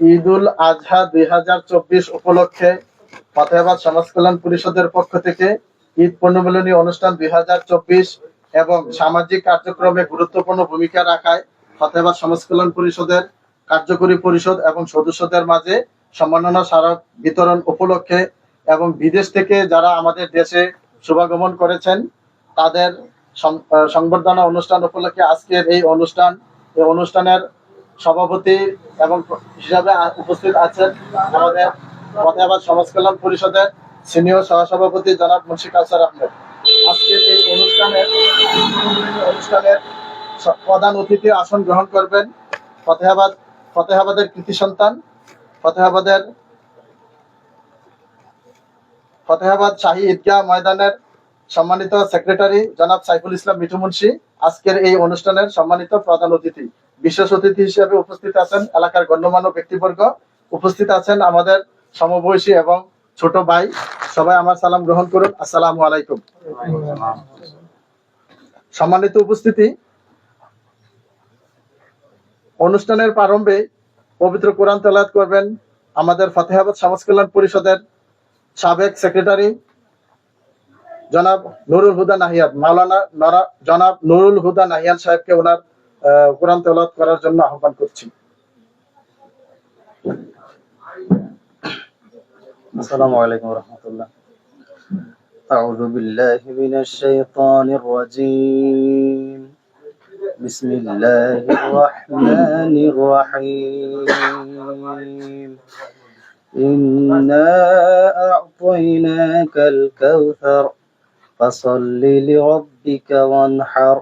ঈদুল আজহা দুই হাজার চব্বিশ উপলক্ষে ফতেহাবাদ সমাজ কল্যাণ পরিষদের পক্ষ থেকে ঈদ পণ্যমিলনী অনুষ্ঠান দুই হাজার চব্বিশ এবং সামাজিক কার্যক্রমে গুরুত্বপূর্ণ ভূমিকা রাখায় ফতেহাবাদ সমাজ কল্যাণ পরিষদের কার্যকরী পরিষদ এবং সদস্যদের মাঝে সম্মাননা স্মারক বিতরণ উপলক্ষে এবং বিদেশ থেকে যারা আমাদের দেশে শুভাগমন করেছেন, তাদের সংবর্ধনা অনুষ্ঠান উপলক্ষে আজকের এই অনুষ্ঠান, এই অনুষ্ঠানের সভাপতি এবং হিসাবে উপস্থিত আছেন আমাদের ফতেহাবাদ সমাজ কল্যাণ পরিষদের সিনিয়র সহসভাপতি জনাব মুন্সি কাউসার আহমেদ। আজকের এই অনুষ্ঠানের অনুষ্ঠানের প্রধান অতিথি আসন গ্রহণ করবেন ফতেহাবাদ ফতেহাবাদের কৃতি সন্তান, ফতেহাবাদের ফতেহাবাদ শাহী ঈদগাহ ময়দানের সম্মানিত সেক্রেটারি জনাব সাইফুল ইসলাম মিঠু মুন্সি, আজকের এই অনুষ্ঠানের সম্মানিত প্রধান অতিথি, বিশেষ অতিথি হিসেবে উপস্থিত আছেন এলাকার গণ্যমান্য ব্যক্তিবর্গ। উপস্থিত আছেন আমাদের সমবয়সী এবং ছোট ভাই। সবাই আমার সালাম গ্রহণ করুন। আসসালামু আলাইকুম। সম্মানিত উপস্থিতি, অনুষ্ঠানের প্রারম্ভে পবিত্র কোরআন তেলাওয়াত করবেন আমাদের ফতেহাবাদ সমাজ কল্যাণ পরিষদের সাবেক সেক্রেটারি জনাব নুরুল হুদা নাহিয়ান মাওলানা নরা- জনাব নুরুল হুদা নাহিয়ান সাহেবকে ওনার আহ, কোরআন তেলাওয়াত করার জন্য আহ্বান করছি السلام عليكم ورحمة الله أعوذ بالله من الشيطان الرجيم بسم الله الرحمن الرحيم إنا أعطيناك الكوثر فصل لربك وانحر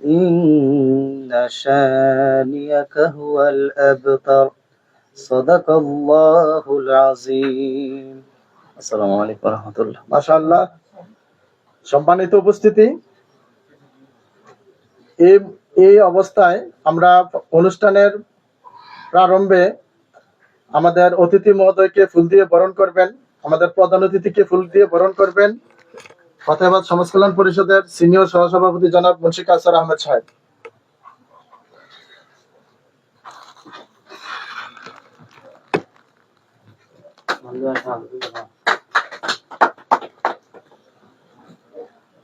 إن شانيك هو الأبتر صدق الله العظيم السلام عليكم ورحمة الله মাশাআল্লাহ সম্মানিত উপস্থিতি এই এই অবস্থায় আমরা অনুষ্ঠানের প্রারম্ভে আমাদের অতিথি মহোদয়কে ফুল দিয়ে বরণ করবেন আমাদের প্রধান অতিথিকে ফুল দিয়ে বরণ করবেন ফতেহাবাদ সমাজ কল্যাণ পরিষদের সিনিয়র সহসভাপতি জনাব মুন্সি কাসার আহমেদ সাহেব।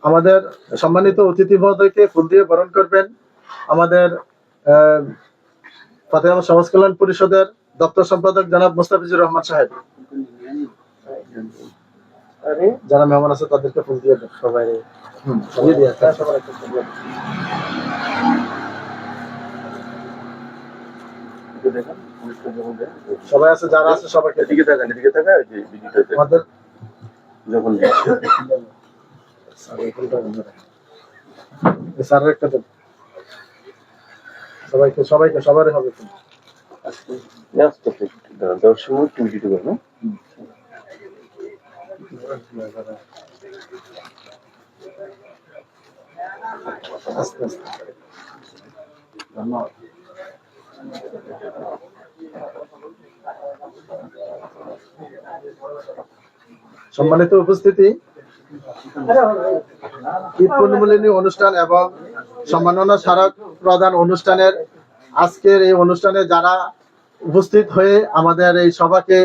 আমাদের সম্মানিত অতিথি মহোদয়কে ফুল দিয়ে বরণ করবেন আমাদের সমাজ কল্যাণ পরিষদের দপ্তর সম্পাদক জনাব মুস্তাফিজুর রহমান সাহেব। যারা মেহমান আছে তাদেরকে ফুল দিয়ে দেন সবাই হুম, দিয়ে দিয়ে দেন। সবাই আছে যারা আছে সবাইকে। এদিকে তাকান এদিকে ওই যে ভিডিওটাতে আমাদের যখন। স্যারের একটা দেন। সবাইকে সবাইকে সবারই হবে সময় একটু ভিডিওটা করো, হ্যাঁ? আস্তে আস্তে ধন্যবাদ সম্মানিত উপস্থিতি। পূর্ণমিলনী অনুষ্ঠান এবং সম্মাননা স্মারক প্রদান অনুষ্ঠানের আজকের এই অনুষ্ঠানে যারা উপস্থিত হয়ে আমাদের এই সভাকে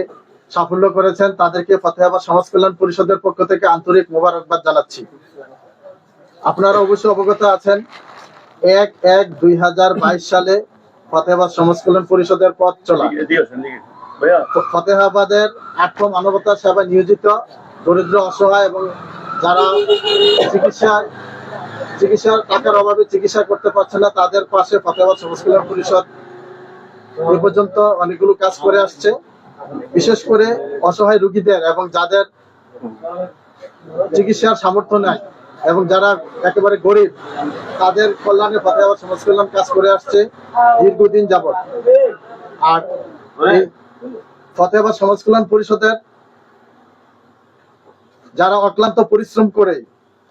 সাফল্য করেছেন। তাদেরকে ফতেহাবাদ সমাজ কল্যাণ পরিষদের পক্ষ থেকে আন্তরিক মোবারকবাদ জানাচ্ছি। আপনারা অবশ্যই অবগত আছেন, এক এক দুই সালে ফতেহাবাদ সমাজ কল্যাণ পরিষদের পথ চলা। ফতেহাবাদের আত্ম মানবতা সেবা নিয়োজিত দরিদ্র, অসহায় এবং যারা চিকিৎসা, চিকিৎসার টাকার অভাবে চিকিৎসা করতে পারছে না, তাদের পাশে ফতেহাবাদ সমাজ কল্যাণ পরিষদ এই পর্যন্ত অনেকগুলো কাজ করে আসছে। বিশেষ করে অসহায় রুগীদের এবং যাদের চিকিৎসার সামর্থ্য নাই এবং যারা একেবারে গরিব, তাদের কল্যাণে ফতেহাবাদ সমাজ কল্যাণ কাজ করে আসছে দীর্ঘদিন যাবত আর ফতেহাবাদ সমাজ কল্যাণ পরিষদের যারা অক্লান্ত পরিশ্রম করে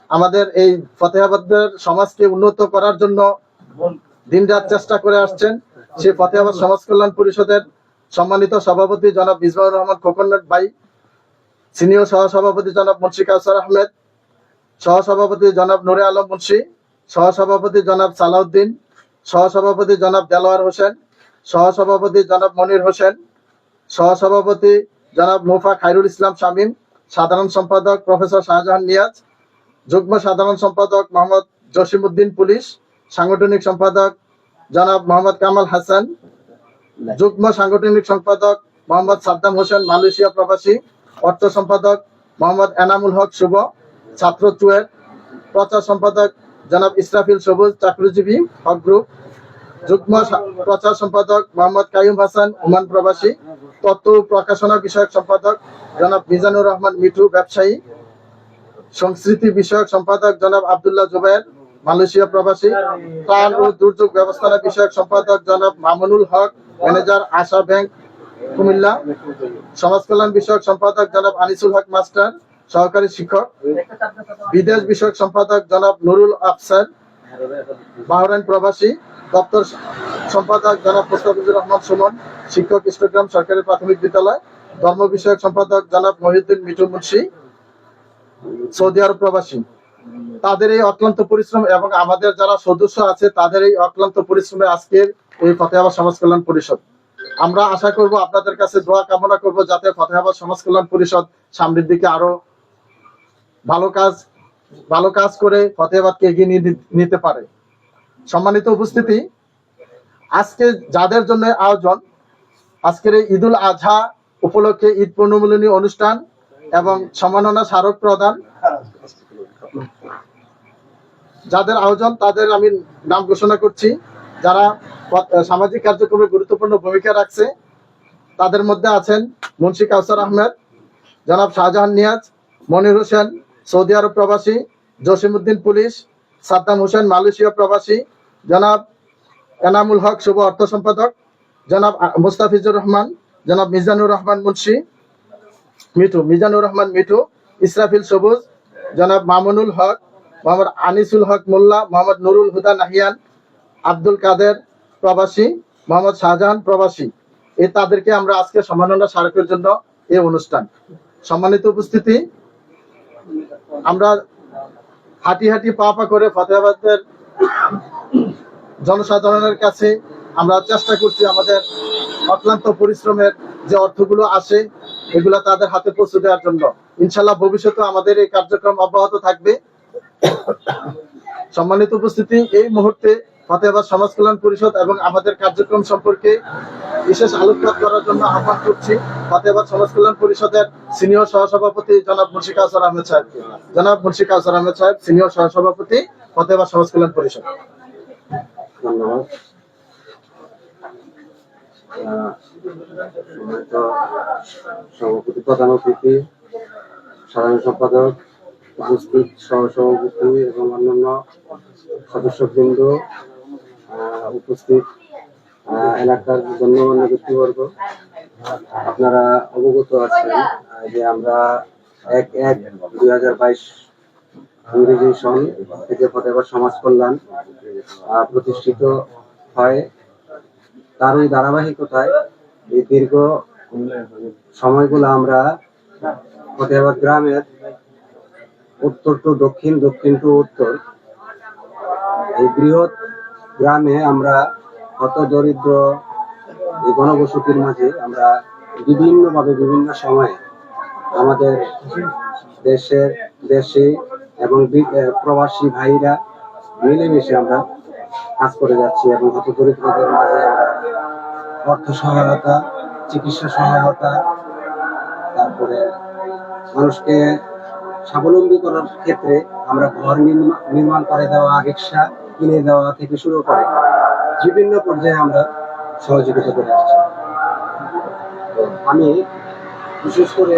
আমাদের এই ফতেহাবাদের সমাজকে উন্নত করার জন্য দিনরাত চেষ্টা করে আসছেন সেই ফতেহাবাদ সমাজ কল্যাণ পরিষদের সম্মানিত সভাপতি জনাব মিসবাউর রহমান খোকন্নাথ ভাই, সিনিয়র সহসভাপতি জনাব মুন্সি কাউসার আহমেদ, সহসভাপতি জনাব নুরে আলম মুন্সি, সহসভাপতি জনাব সালাউদ্দিন, সহসভাপতি জনাব দেলোয়ার হোসেন, সহসভাপতি জনাব মনির হোসেন, সহসভাপতি জনাব মোফা খাইরুল ইসলাম শামীম, সাধারণ সম্পাদক প্রফেসর শাহজাহান নিয়াজ, যুগ্ম সাধারণ সম্পাদক মোহাম্মদ জসিমউদ্দিন পুলিশ, সাংগঠনিক সম্পাদক জনাব মোহাম্মদ কামাল হাসান যুগ্ম সাংগঠনিক সম্পাদক মোহাম্মদ সাদ্দাম হোসেন, মালয়েশিয়া প্রবাসী, অর্থ সম্পাদক মোহাম্মদ এনামুল হক শুভ, ছাত্র চুয়েট প্রচার সম্পাদক জনাব ইসরাফিল সবুজ, চাকরিজীবী হক গ্রুপ, যুগ্ম প্রচার সম্পাদক মোহাম্মদ কাইম হাসান, ওমান প্রবাসী ও প্রকাশনা বিষয়ক সম্পাদক জনাব মিজানুর রহমান মিঠু, ব্যবসায়ী, সংস্কৃতি বিষয়ক সম্পাদক জনাব আব্দুল্লাহ জুবাইর মালয়েশিয়া প্রবাসী, ত্রাণ ও দুর্যোগ ব্যবস্থাপনা বিষয়ক সম্পাদক জনাব মামুনুল হক ম্যানেজার আশা ব্যাংক, কুমিল্লা। সমাজ কল্যাণ বিষয়ক সম্পাদক জনাব আনিসুল হক মাস্টার, সহকারী শিক্ষক। বিদেশ বিষয়ক সম্পাদক জনাব নুরুল আফসার, বাহরাইন প্রবাসী। দপ্তর সম্পাদক জনাব মোস্তাফিজুর রহমান সুমন, শিক্ষক ইষ্টগ্রাম সরকারি প্রাথমিক বিদ্যালয়। ধর্ম বিষয়ক সম্পাদক জনাব মহিউদ্দিন মিঠু মুন্সি, সৌদি আরব প্রবাসী। তাদের এই অক্লান্ত পরিশ্রম এবং আমাদের যারা সদস্য আছে, তাদের এই অক্লান্ত পরিশ্রমে আজকের এই ফতেহাবাদ সমাজ কল্যাণ পরিষদ। আমরা আশা করব আপনাদের কাছে দোয়া কামনা করব যাতে ফতেহাবাদ সমাজ কল্যাণ পরিষদ সামনের দিকে আরও ভালো কাজ ভালো কাজ করে ফতেহাবাদকে এগিয়ে নিতে পারে। সম্মানিত উপস্থিতি, আজকে যাদের জন্য আয়োজন, আজকের এই ঈদুল আজহা উপলক্ষে ঈদ পূর্ণমিলনী অনুষ্ঠান এবং সম্মাননা স্মারক প্রদান। যাদের আয়োজন, তাদের আমি নাম ঘোষণা করছি। যারা সামাজিক কার্যক্রমে গুরুত্বপূর্ণ ভূমিকা রাখছে, তাদের মধ্যে আছেন মুন্সি কাউসার আহমেদ, জনাব শাহজাহান নিয়াজ, মনির হোসেন, সৌদি আরব প্রবাসী, জসিমউদ্দিন পুলিশ, সাদ্দাম হোসেন মালয়েশিয়া প্রবাসী, জনাব এনামুল হক শুভ অর্থ সম্পাদক, জনাব মুস্তাফিজুর রহমান, জনাব মিজানুর রহমান মুন্সি, মিঠু, মিজানুর রহমান মিঠু, ইসরাফিল সবুজ, জনাব মামুনুল হক, মোহাম্মদ আনিসুল হক মোল্লা, মোহাম্মদ নুরুল হুদা নাহিয়ান আব্দুল কাদের প্রবাসী, মোহাম্মদ শাহজাহান প্রবাসী। এ তাদেরকে আমরা আজকে সম্মাননা স্মারকের জন্য এই অনুষ্ঠান। সম্মানিত উপস্থিতি, আমরা হাঁটি হাঁটি পা পা করে ফতেহাবাদের জনসাধারণের কাছে আমরা চেষ্টা করছি আমাদের অক্লান্ত পরিশ্রমের যে অর্থগুলো আসে এগুলো তাদের হাতে পৌঁছে দেওয়ার জন্য। ইনশাল্লাহ ভবিষ্যতে আমাদের এই কার্যক্রম অব্যাহত থাকবে। সম্মানিত উপস্থিতি, এই মুহূর্তে ফতেহাবাদ সমাজ কল্যাণ পরিষদ এবং আমাদের কার্যক্রম সম্পর্কে বিশেষ আলোকপাত করার জন্য আহ্বান করছি ফতেহাবাদ সমাজ কল্যাণ পরিষদের সিনিয়র সহসভাপতি জনাব মুন্সি কাউসার আহমেদ সাহেব জনাব মুন্সি কাউসার আহমেদ সাহেব, সিনিয়র সহসভাপতি ফতেহাবাদ সমাজ কল্যাণ পরিষদ। ধন্যবাদ। সভাপতি, প্রধান অতিথি, সাধারণ সম্পাদক, উপস্থিত সহ সভাপতি এবং অন্যান্য সদস্যবৃন্দ উপস্থিত এলাকার গণ্যমান্য ব্যক্তিবর্গ আপনারা অবগত আছেন যে আমরা এক এক দুই হাজার বাইশ ইংরেজি সন থেকে ফতেহাবাদ সমাজ কল্যাণ প্রতিষ্ঠিত হয়। তার ওই ধারাবাহিকতায় এই দীর্ঘ সময়গুলো আমরা ফতেহাবাদ গ্রামের উত্তর টু দক্ষিণ দক্ষিণ টু উত্তর, এই বৃহৎ গ্রামে আমরা হত দরিদ্র গণবসতির মাঝে আমরা বিভিন্নভাবে বিভিন্ন সময়ে আমাদের দেশের দেশে এবং প্রবাসী ভাইরা মিলেমিশে আমরা কাজ করে যাচ্ছি এবং হত দরিদ্রদের মাঝে অর্থ সহায়তা, চিকিৎসা সহায়তা, তারপরে মানুষকে স্বাবলম্বী করার ক্ষেত্রে আমরা ঘর নির্মা- নির্মাণ করে দেওয়া, রিক্সা কিনে দেওয়া থেকে শুরু করে বিভিন্ন পর্যায়ে আমরা সহযোগিতা করে আসছি। আমি বিশেষ করে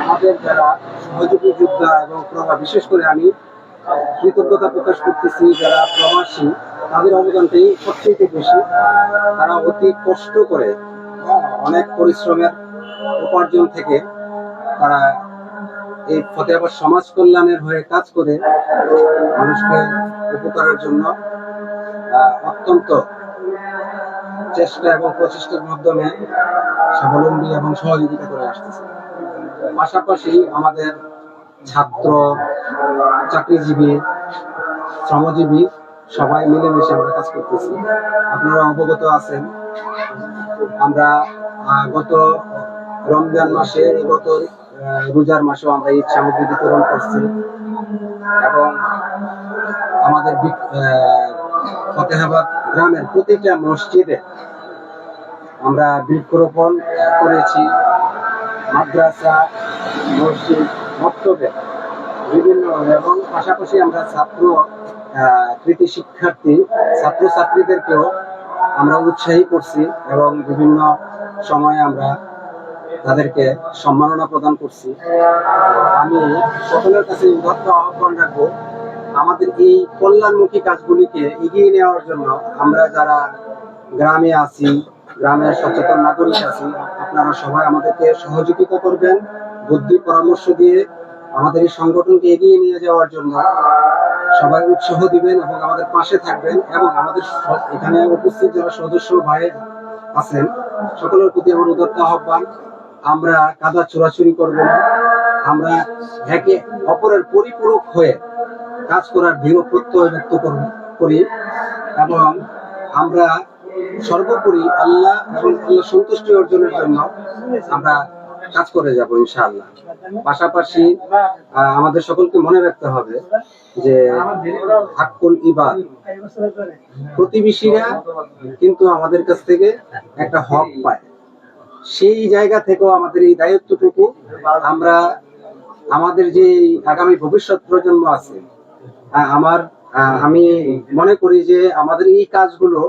আমাদের যারা সহযোগী যোদ্ধা এবং প্রভা, বিশেষ করে আমি কৃতজ্ঞতা প্রকাশ করতেছি যারা প্রবাসী, তাদের অবদানটাই সবচেয়ে বেশি। তারা অতি কষ্ট করে অনেক পরিশ্রমের উপার্জন থেকে তারা এই ফতেহাবাদ সমাজ কল্যাণের হয়ে কাজ করে মানুষকে উপকারের জন্য অত্যন্ত চেষ্টা এবং প্রচেষ্টার মাধ্যমে স্বাবলম্বী এবং সহযোগিতা করে আসতেছে। পাশাপাশি আমাদের ছাত্র, চাকরিজীবী, শ্রমজীবী সবাই মিলেমিশে আমরা কাজ করতেছি। আপনারা অবগত আছেন, আমরা গত রমজান মাসে, গত রোজার মাসেও আমরা ঈদ সামগ্রী বিতরণ করছি এবং আমাদের ফতেহাবাদ গ্রামের প্রতিটা মসজিদে আমরা বৃক্ষরোপণ করেছি। মাদ্রাসা, মসজিদ, মক্তবে বিভিন্ন এবং পাশাপাশি আমরা ছাত্র কৃতি শিক্ষার্থী, ছাত্রছাত্রীদেরকেও আমরা উৎসাহী করছি এবং বিভিন্ন সময়ে আমরা তাদেরকে সম্মাননা প্রদান করছি। আমি সকলের কাছে আহ্বান রাখব আমাদের এই কল্যাণমুখী কাজগুলিকে এগিয়ে নেওয়ার জন্য আমরা যারা গ্রামে আছি গ্রামের সচেতন নাগরিক আছি, আপনারা সবাই আমাদেরকে সহযোগিতা করবেন, বুদ্ধি পরামর্শ দিয়ে আমাদের এই সংগঠনকে এগিয়ে নিয়ে যাওয়ার জন্য সবাই উৎসাহ দিবেন এবং আমাদের পাশে থাকবেন এবং আমাদের এখানে উপস্থিত যারা সদস্য ভাই আছেন, সকলের প্রতি আমার উদাত্ত আহ্বান। আমরা কাদা চোরাচুরি করব না। আমরা একে অপরের পরিপূরক হয়ে কাজ করার দৃঢ় প্রত্যয় ব্যক্ত করি এবং আমরা সর্বোপরি আল্লাহ এবং আল্লাহ সন্তুষ্টি অর্জনের জন্য আমরা কাজ করে যাব ইনশাআল্লাহ। পাশাপাশি আমাদের সকলকে মনে রাখতে হবে যে হাক্কুল ইবাদ, প্রতিবেশীরা কিন্তু আমাদের কাছ থেকে একটা হক পায়। সেই জায়গা থেকেও আমাদের এই দায়িত্বটুকু আমরা আমাদের যে আগামী ভবিষ্যৎ প্রজন্ম আছে আমার আমি মনে করি যে আমাদের এই কাজগুলো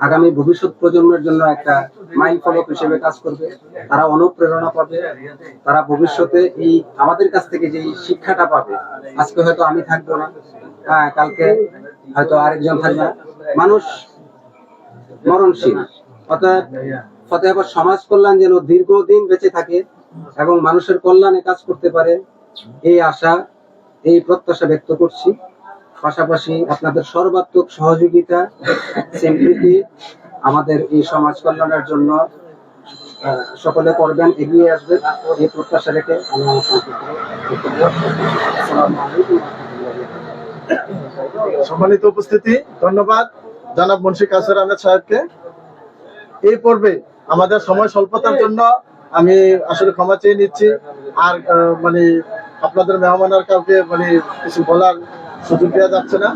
আগামী ভবিষ্যৎ প্রজন্মের জন্য একটা মাইল ফলক হিসেবে কাজ করবে। তারা অনুপ্রেরণা পাবে। তারা ভবিষ্যতে এই আমাদের কাছ থেকে যে শিক্ষাটা পাবে, আজকে হয়তো আমি থাকব না হ্যাঁ কালকে হয়তো আরেকজন থাকবে মানুষ মরণশীল অর্থাৎ ফতেহাবাদ সমাজ কল্যাণ যেন দীর্ঘদিন বেঁচে থাকে এবং মানুষের কল্যাণে কাজ করতে পারে, এই আশা, এই প্রত্যাশা ব্যক্ত করছি। পাশাপাশি আপনাদের সর্বাত্মক সহযোগিতা স্বীকৃতি আমাদের এই সমাজ কল্যাণের জন্য সকলে করবেন, এগিয়ে আসবেন। এই প্রত্যাশা রেখে সম্মানিত উপস্থিতি, ধন্যবাদ। জনাব মুন্সি কাসের আহমেদ সাহেবকে। এই পর্বে আমাদের সময় স্বল্পতার জন্য আমি আসলে ক্ষমা চেয়ে নিচ্ছি। আর মানে আপনাদের মেহমান আর কাউকে মানে কিছু বলার সুযোগ দেওয়া যাচ্ছে না।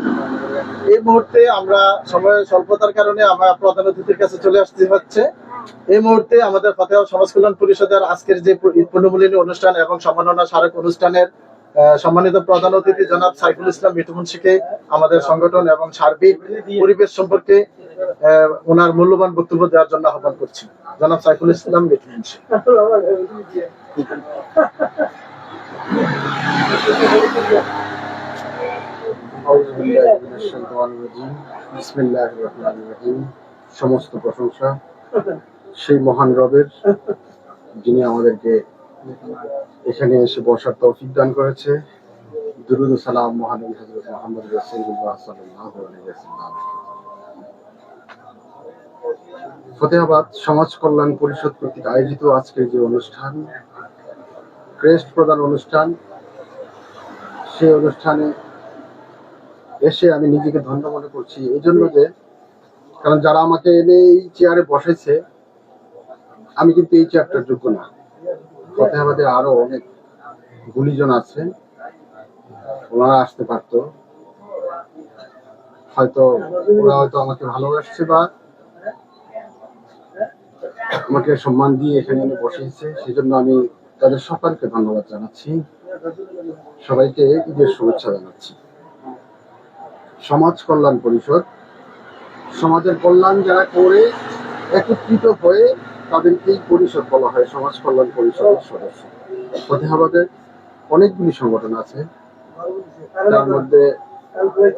এই মুহূর্তে আমরা সময় স্বল্পতার কারণে আমরা প্রধান অতিথির কাছে চলে আসতে হচ্ছে। এই মুহূর্তে আমাদের ফতেহ সমাজ কল্যাণ পরিষদের আজকের যে পূর্ণমূলিনী অনুষ্ঠান এবং সম্মাননা স্মারক অনুষ্ঠানের সম্মানিত প্রধান অতিথি জনাব সাইফুল ইসলাম মিঠু মুন্সিকে আমাদের সংগঠন এবং সার্বিক পরিবেশ সম্পর্কে ওনার মূল্যবান বক্তব্য দেওয়ার জন্য আহ্বান করছি। জনাব সাইফুল ইসলাম মিঠু মুন্সি। আউযু বিল্লাহি মিনাশ শাইতানির রাজিম। বিসমিল্লাহির। সমস্ত প্রশংসা সেই মহান রবের, যিনি আমাদেরকে এখানে এসে বসার তৌফিক দান করেছে দুরুদ সালাম মহানবী হযরত মুহাম্মদ রাসূলুল্লাহ সাল্লাল্লাহু আলাইহি ওয়াসাল্লাম ফতেহাবাদ সমাজ কল্যাণ পরিষদ কর্তৃক আয়োজিত আজকের যে অনুষ্ঠান, ক্রেস্ট প্রদান অনুষ্ঠান, সেই অনুষ্ঠানে এসে আমি নিজেকে ধন্য মনে করছি। এই জন্য যে, কারণ যারা আমাকে এনে এই চেয়ারে বসেছে, আমি কিন্তু এই চেয়ারটার যোগ্য না। পথে আমাদের আরও অনেক গুলিজন আছে, ওনারা আসতে পারতো। হয়তো ওরা হয়তো আমাকে ভালোবাসছে বা আমাকে সম্মান দিয়ে এখানে এনে বসিয়েছে সেই জন্য আমি তাদের সকলকে ধন্যবাদ জানাচ্ছি। সবাইকে ঈদের শুভেচ্ছা জানাচ্ছি। সমাজ কল্যাণ পরিষদ। সমাজের কল্যাণ যারা করে, একত্রিত হয়ে তাদেরকেই পরিষদ বলা হয়, সমাজ কল্যাণ পরিষদের সদস্য। ফতেহাবাদের অনেকগুলি সংগঠন আছে তার মধ্যে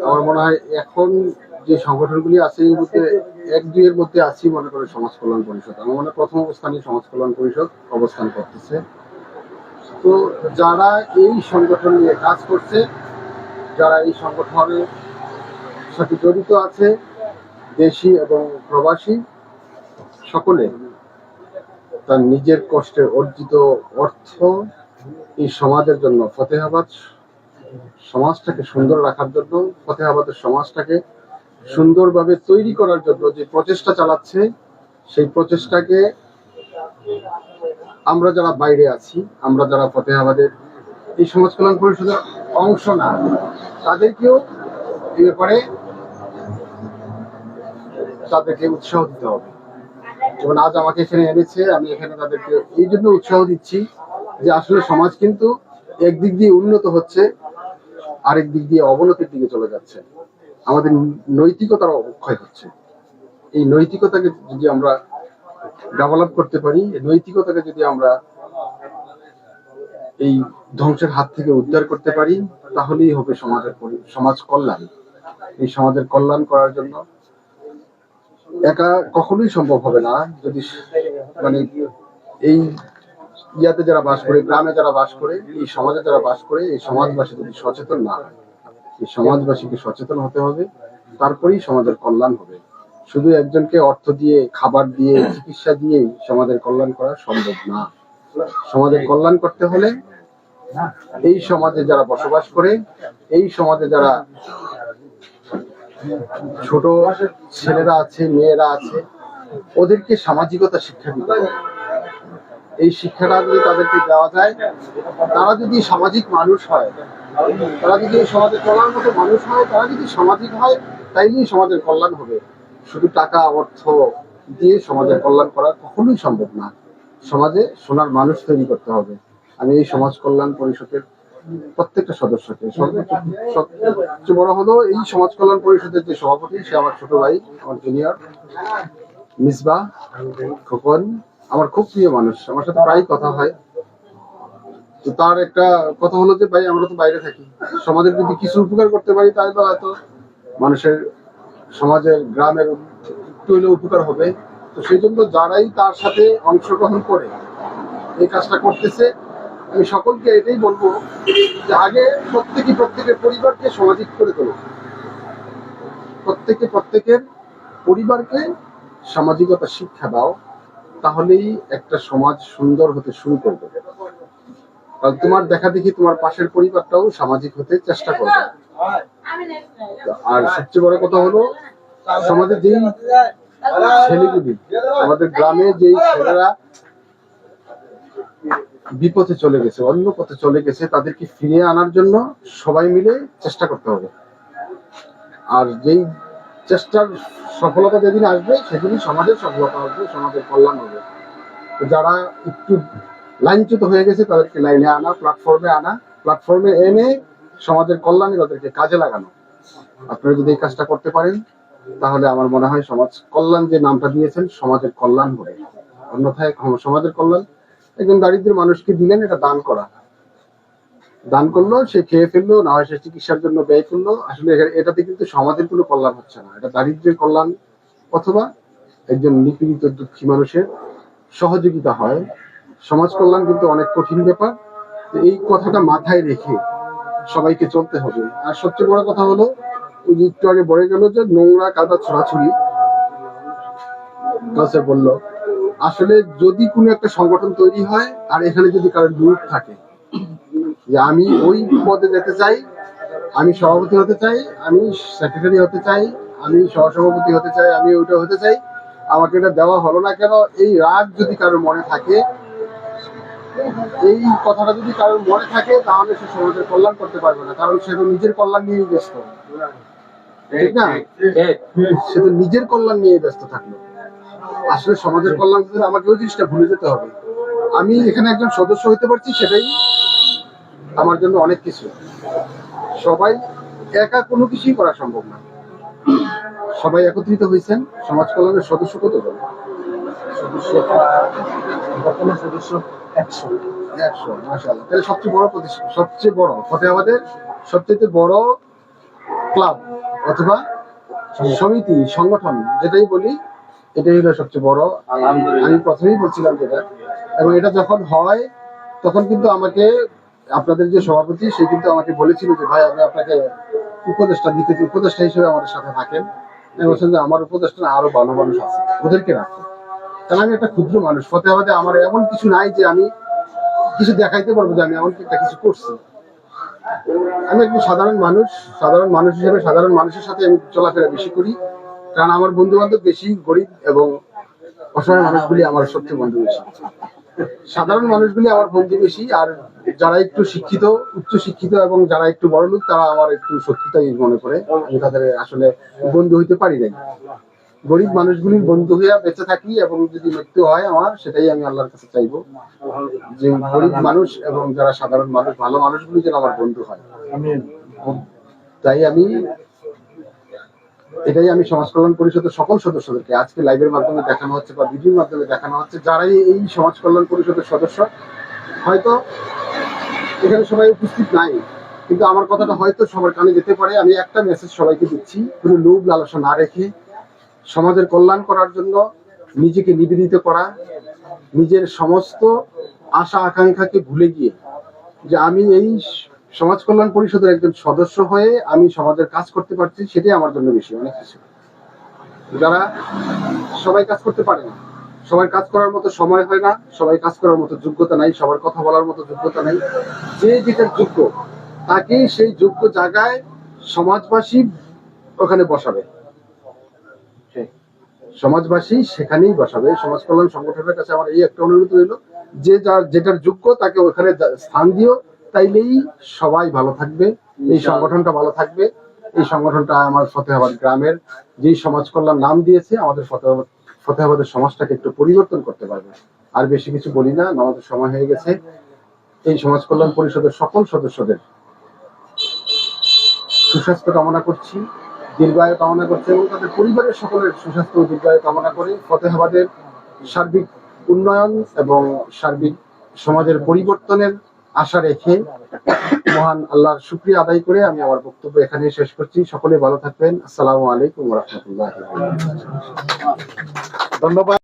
আমার মনে হয় এখন যে সংগঠনগুলি আছে, এর মধ্যে এক, দুইয়ের মধ্যে আছি মনে করে সমাজ কল্যাণ পরিষদ। আমার মনে প্রথম অবস্থানে সমাজ কল্যাণ পরিষদ অবস্থান করতেছে। তো যারা এই সংগঠন নিয়ে কাজ করছে, যারা এই সংগঠনের সাথে জড়িত আছে দেশি এবং প্রবাসী সকলে। তার নিজের কষ্টে অর্জিত অর্থ এই সমাজের জন্য, ফতেহাবাদ সমাজটাকে সুন্দর রাখার জন্য, ফতেহাবাদের সমাজটাকে সুন্দরভাবে তৈরি করার জন্য যে প্রচেষ্টা চালাচ্ছে, সেই প্রচেষ্টাকে আমরা যারা বাইরে আছি, আমরা যারা ফতেহাবাদের এই সমাজ কল্যাণ পরিষদের অংশ না, তাদেরকেও এই ব্যাপারে তাদেরকে উৎসাহ দিতে হবে। যেমন আজ আমাকে এখানে এনেছে, আমি এখানে তাদেরকে এই জন্য উৎসাহ দিচ্ছি যে আসলে সমাজ কিন্তু একদিক দিয়ে উন্নত হচ্ছে, আরেক দিক দিয়ে অবনতির দিকে চলে যাচ্ছে। আমাদের নৈতিকতার অবক্ষয় হচ্ছে। এই নৈতিকতাকে যদি আমরা ডেভেলপ করতে পারি নৈতিকতাকে যদি আমরা এই ধ্বংসের হাত থেকে উদ্ধার করতে পারি, তাহলেই হবে সমাজের সমাজ কল্যাণ। এই সমাজের কল্যাণ করার জন্য একা কখনোই সম্ভব হবে না। যদি মানে এই ইয়াতে যারা বাস করে, গ্রামে যারা বাস করে, এই সমাজে যারা বাস করে, এই সমাজবাসী যদি সচেতন না এই সমাজবাসীকে সচেতন হতে হবে, তারপরেই সমাজের কল্যাণ হবে। শুধু একজনকে অর্থ দিয়ে, খাবার দিয়ে, চিকিৎসা দিয়েই সমাজের কল্যাণ করা সম্ভব না। সমাজের কল্যাণ করতে হলে এই সমাজে যারা বসবাস করে, এই সমাজে যারা ছোট ছেলেরা আছে, মেয়েরা আছে, ওদেরকে সামাজিকতা শিক্ষা দিতে হবে। এই শিক্ষাটা যদি তাদেরকে দেওয়া যায়, তারা যদি সামাজিক মানুষ হয়, তারা যদি এই সমাজে চলার মতো মানুষ হয়, তারা যদি সামাজিক হয়, তাইলেই সমাজের কল্যাণ হবে। শুধু টাকা, অর্থ দিয়ে সমাজের কল্যাণ করা কখনোই সম্ভব না। সমাজে সোনার মানুষ তৈরি করতে হবে। আমি এই সমাজ কল্যাণ পরিষদের প্রত্যেকটা সদস্যকে। সর্বোচ্চ বড় হলো এই সমাজ কল্যাণ পরিষদের যে সভাপতি, সে আমার ছোট ভাই, আমার জুনিয়র মিসবা, খোকন, আমার খুব প্রিয় মানুষ। আমার সাথে প্রায় কথা হয়। তো তার একটা কথা হলো যে, ভাই, আমরা তো বাইরে থাকি। সমাজের যদি কিছু উপকার করতে পারি, তাহলে তো হয়তো মানুষের সমাজের, গ্রামের একটু হলেও উপকার হবে। তো সেই জন্য যারাই তার সাথে অংশগ্রহণ করে, এই কাজটা করতেছে আমি সকলকে এটাই বলব যে আগে প্রত্যেকে প্রত্যেকের পরিবারকে সামাজিক করে তোলো। প্রত্যেকে প্রত্যেকের পরিবারকে সামাজিকতা শিক্ষা দাও, তাহলেই একটা সমাজ সুন্দর হতে শুরু করবে। কারণ তোমার দেখা দেখি তোমার পাশের পরিবারটাও সামাজিক হতে চেষ্টা করবে। আর সবচেয়ে বড় কথা হলো, সমাজের যেই ছেলেগুলি, আমাদের গ্রামে যেই ছেলেরা বিপথে চলে গেছে, অন্য পথে চলে গেছে, তাদেরকে ফিরিয়ে আনার জন্য সবাই মিলে চেষ্টা করতে হবে। আর যেই চেষ্টার সফলতা যেদিন আসবে, সেদিনই সমাজের সফলতা আসবে, সমাজের কল্যাণ হবে। যারা একটু লাইনচ্যুত হয়ে গেছে, তাদেরকে লাইনে আনা প্ল্যাটফর্মে আনা প্ল্যাটফর্মে এনে সমাজের কল্যাণে তাদেরকে কাজে লাগানো। আপনারা যদি এই কাজটা করতে পারেন, তাহলে আমার মনে হয় সমাজ কল্যাণ যে নামটা দিয়েছেন, সমাজের কল্যাণ হবে। অন্যথায় সমাজের কল্যাণ একজন দারিদ্র মানুষকে দিলেন, এটা দান করা। দান করল, সে খেয়ে ফেলল, না হয় সে চিকিৎসার জন্য ব্যয় করল। আসলে এটাতে কিন্তু সমাজের কোনো কল্যাণ হচ্ছে না। এটা দারিদ্রের কল্যাণ অথবা একজন নিপীড়িত, দুঃখী মানুষের সহযোগিতা হয়। সমাজ কল্যাণ কিন্তু অনেক কঠিন ব্যাপার। এই কথাটা মাথায় রেখে সবাইকে চলতে হবে। আর সবচেয়ে বড় কথা হলো একটু আগে বলে গেল যে নোংরা, কাদা, ছড়াছড়ি। বলল আসলে যদি কোনো একটা সংগঠন তৈরি হয় আর এখানে যদি কারও গ্রুপ থাকে যে আমি ওই পদে যেতে চাই আমি সভাপতি হতে চাই আমি সেক্রেটারি হতে চাই আমি সহসভাপতি হতে চাই আমি ওইটা হতে চাই আমাকে এটা দেওয়া হলো না কেন এই রাগ যদি কারোর মনে থাকে এই কথাটা যদি কারোর মনে থাকে তাহলে সে সমাজের কল্যাণ করতে পারবে না কারণ সে তো নিজের কল্যাণ নিয়েই ব্যস্ত। ঠিক না? সে তো নিজের কল্যাণ নিয়ে ব্যস্ত থাকল। আসলে সমাজের কল্যাণ করতে আমাকে ওই জিনিসটা ভুলে যেতে হবে। আমি এখানে একজন সদস্য হতে পারছি সেটাই আমার জন্য অনেক কিছু। সবাই একা কোনো কিছুই করা সম্ভব না। সবাই একত্রিত হয়েছেন সমাজ কল্যাণের সদস্য বর্তমান সদস্য একশো। একশো মাসাল্লাহ তাহলে সবচেয়ে বড় প্রতিষ্ঠান সবচেয়ে বড় ফতেহাবাদের সবচেয়ে বড় ক্লাব অথবা সমিতি সংগঠন যেটাই বলি এটাই হলো সবচেয়ে বড়। আমি প্রথমেই বলছিলাম যেটা। এবং এটা যখন হয় তখন কিন্তু আমাকে আপনাদের যে সভাপতি সে কিন্তু আমাকে বলেছিল যে ভাই আমি আপনাকে উপদেষ্টা দিতে উপদেষ্টা হিসেবে আমাদের সাথে থাকেন। বলছেন যে আমার উপদেষ্টা আরও ভালো মানুষ আছে। ওদেরকে রাখো। কারণ আমি একটা ক্ষুদ্র মানুষ। হতে হতে আমার এমন কিছু নাই যে আমি কিছু দেখাইতে পারব যে আমি এমন একটা কিছু করছি। আমি একজন সাধারণ মানুষ। সাধারণ মানুষ হিসেবে সাধারণ মানুষের সাথে আমি চলাফেরা বেশি করি। কারণ আমার বন্ধু বান্ধব বেশি গরিব এবং অসহায় মানুষগুলি আমার সবচেয়ে বন্ধু বেশি। সাধারণ মানুষগুলি আমার বন্ধু বেশি আর যারা একটু শিক্ষিত উচ্চ শিক্ষিত এবং যারা একটু বড় লোক তারা আমার একটু শত্রুতাই মনে করে। আমি তাদের আসলে বন্ধু হইতে পারি নাই। গরিব মানুষগুলির বন্ধু হইয়া বেঁচে থাকি এবং যদি মৃত্যু হয় আমার সেটাই আমি আল্লাহর কাছে চাইব। যে গরিব মানুষ এবং যারা সাধারণ মানুষ ভালো মানুষগুলি যেন আমার বন্ধু হয়। তাই আমি এটাই আমি সমাজ কল্যাণ পরিষদের সকল সদস্যদেরকে আজকে লাইভের মাধ্যমে দেখানো হচ্ছে বা ভিডিওর মাধ্যমে দেখানো হচ্ছে। যারাই এই সমাজ কল্যাণ পরিষদের সদস্য, হয়তো এখানে সবাই উপস্থিত নাই, কিন্তু আমার কথাটা হয়তো সবার কানে যেতে পারে। আমি একটা মেসেজ সবাইকে দিচ্ছি, কোনো লোভ লালসা না রেখে সমাজের কল্যাণ করার জন্য নিজেকে নিবেদিত করা, নিজের সমস্ত আশা আকাঙ্ক্ষাকে ভুলে গিয়ে যে আমি এই সমাজ কল্যাণ পরিষদের একজন সদস্য হয়ে আমি সমাজের কাজ করতে পারছি, সেটাই আমার জন্য বেশি, অনেক কিছু। যারা সবাই কাজ করতে পারে না, সবাই কাজ করার মতো সময় হয় না, সবাই কাজ করার মতো যোগ্যতা নাই, সবার কথা বলার মতো যোগ্যতা নাই, যে যেটার যোগ্য তাকে সেই যোগ্য জায়গায় সমাজবাসী ওখানে বসাবে। সমাজবাসী সেখানেই বসাবে। সমাজ কল্যাণ সংগঠনের কাছে আমার এই একটা অনুরোধ রইল, যে যার, যেটার যোগ্য তাকে ওখানে স্থান দিও তাইলেই সবাই ভালো থাকবে, এই সংগঠনটা ভালো থাকবে। এই সংগঠনটা আমার ফতেহাবাদ গ্রামের যেই সমাজ কল্যাণ নাম দিয়েছে, আমাদের ফতেহাবাদ ফতেহাবাদের সমাজটাকে একটু পরিবর্তন করতে পারবে। আর বেশি কিছু বলি না আমাদের সময় হয়ে গেছে। এই সমাজ কল্যাণ পরিষদের সকল সদস্যদের সুস্বাস্থ্য কামনা করছি, দীর্ঘায়ু কামনা করছি এবং তাদের পরিবারের সকলের সুস্বাস্থ্য ও দীর্ঘায়ু কামনা করে। ফতেহাবাদের সার্বিক উন্নয়ন এবং সার্বিক সমাজের পরিবর্তনের আশা রেখে মহান আল্লাহর শুক্রিয়া আদায় করে আমি আমার বক্তব্য এখানে শেষ করছি। সকলে ভালো থাকবেন। আসসালামু আলাইকুম রহমতুল্লাহ ধন্যবাদ।